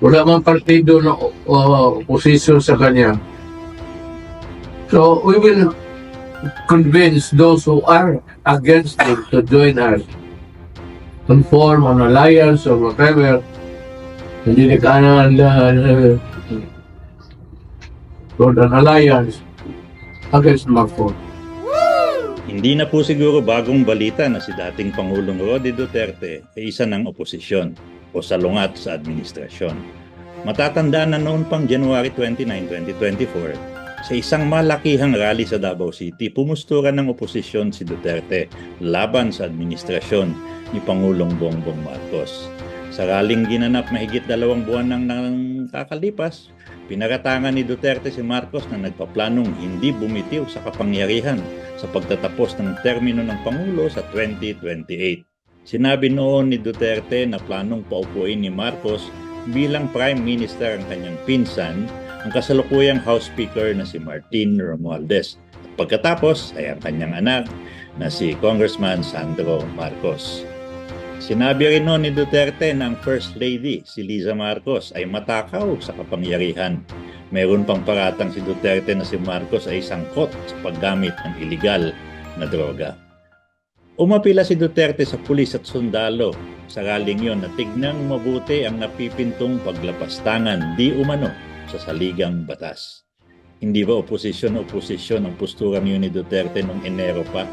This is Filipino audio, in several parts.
Wala mang partido na uh, opposition sa kanya. So, we will convince those who are against him to join us. To form an alliance or whatever. Hindi na kanan uh, for an alliance against Marcos. Hindi na po siguro bagong balita na si dating Pangulong Rodi Duterte ay isa ng oposisyon o salungat sa administrasyon. Matatandaan na noon pang January 29, 2024, sa isang malakihang rally sa Davao City, pumusturan ng oposisyon si Duterte laban sa administrasyon ni Pangulong Bongbong Marcos. Sa rallying ginanap mahigit dalawang buwan nang nang kakalipas, pinaratangan ni Duterte si Marcos na nagpaplanong hindi bumitiw sa kapangyarihan sa pagtatapos ng termino ng Pangulo sa 2028. Sinabi noon ni Duterte na planong paupuin ni Marcos bilang Prime Minister ang kanyang pinsan, ang kasalukuyang House Speaker na si Martin Romualdez. At pagkatapos ay ang kanyang anak na si Congressman Sandro Marcos. Sinabi rin noon ni Duterte na ang First Lady, si Liza Marcos, ay matakaw sa kapangyarihan. Meron pang paratang si Duterte na si Marcos ay sangkot sa paggamit ng iligal na droga. Umapila si Duterte sa pulis at sundalo sa raling yon na tignang mabuti ang napipintong paglapastangan di umano sa saligang batas. Hindi ba oposisyon-oposisyon ang postura ni Duterte noong Enero pa?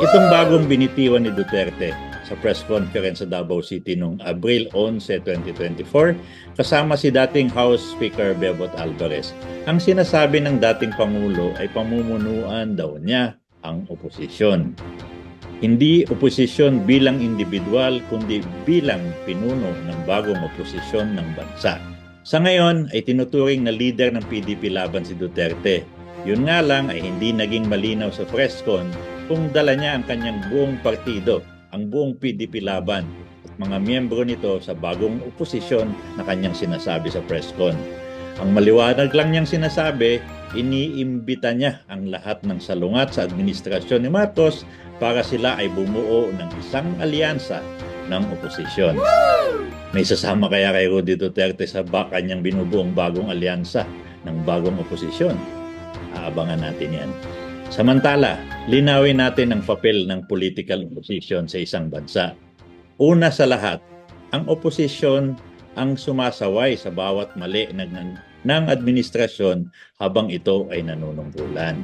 Itong bagong binitiwan ni Duterte sa press conference sa Davao City noong Abril 11, 2024 kasama si dating House Speaker Bebot Alvarez. Ang sinasabi ng dating Pangulo ay pamumunuan daw niya ang oposisyon. Hindi oposisyon bilang individual kundi bilang pinuno ng bagong oposisyon ng bansa. Sa ngayon ay tinuturing na leader ng PDP laban si Duterte. Yun nga lang ay hindi naging malinaw sa press con kung dala niya ang kanyang buong partido, ang buong PDP laban at mga miyembro nito sa bagong oposisyon na kanyang sinasabi sa press con. Ang maliwanag lang niyang sinasabi, iniimbita niya ang lahat ng salungat sa administrasyon ni Marcos para sila ay bumuo ng isang alyansa ng oposisyon. May sasama kaya kay Rudy Duterte sa ba kanyang binubuong bagong alyansa ng bagong oposisyon? Aabangan natin yan. Samantala, linawin natin ang papel ng political opposition sa isang bansa. Una sa lahat, ang oposisyon ang sumasaway sa bawat mali ng, ng, administrasyon habang ito ay nanunungkulan.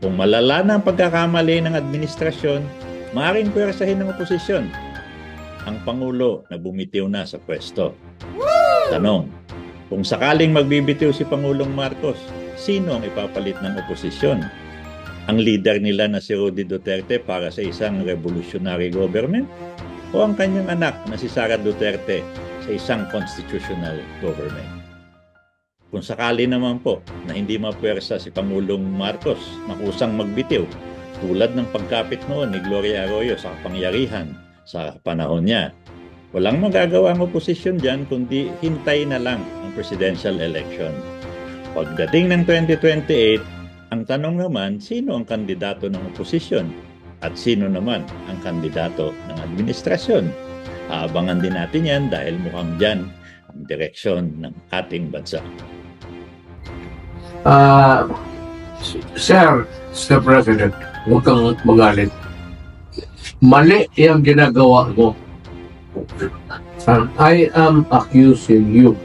Kung malala na ang pagkakamali ng administrasyon, maaaring pwersahin ng oposisyon ang Pangulo na bumitiw na sa pwesto. Tanong, kung sakaling magbibitiw si Pangulong Marcos, sino ang ipapalit ng oposisyon? Ang leader nila na si Rudy Duterte para sa isang revolutionary government? O ang kanyang anak na si Sara Duterte sa isang constitutional government? Kung sakali naman po na hindi mapwersa si Pangulong Marcos na kusang magbitiw tulad ng pagkapit noon ni Gloria Arroyo sa kapangyarihan sa panahon niya. Walang magagawa ang oposisyon dyan kundi hintay na lang ang presidential election. Pagdating ng 2028, ang tanong naman, sino ang kandidato ng oposisyon? At sino naman ang kandidato ng administrasyon? Aabangan din natin yan dahil mukhang dyan ang direksyon ng ating bansa. Uh, Sir, Mr. President, huwag kang magalit. Mali yung ginagawa mo. And I am accusing you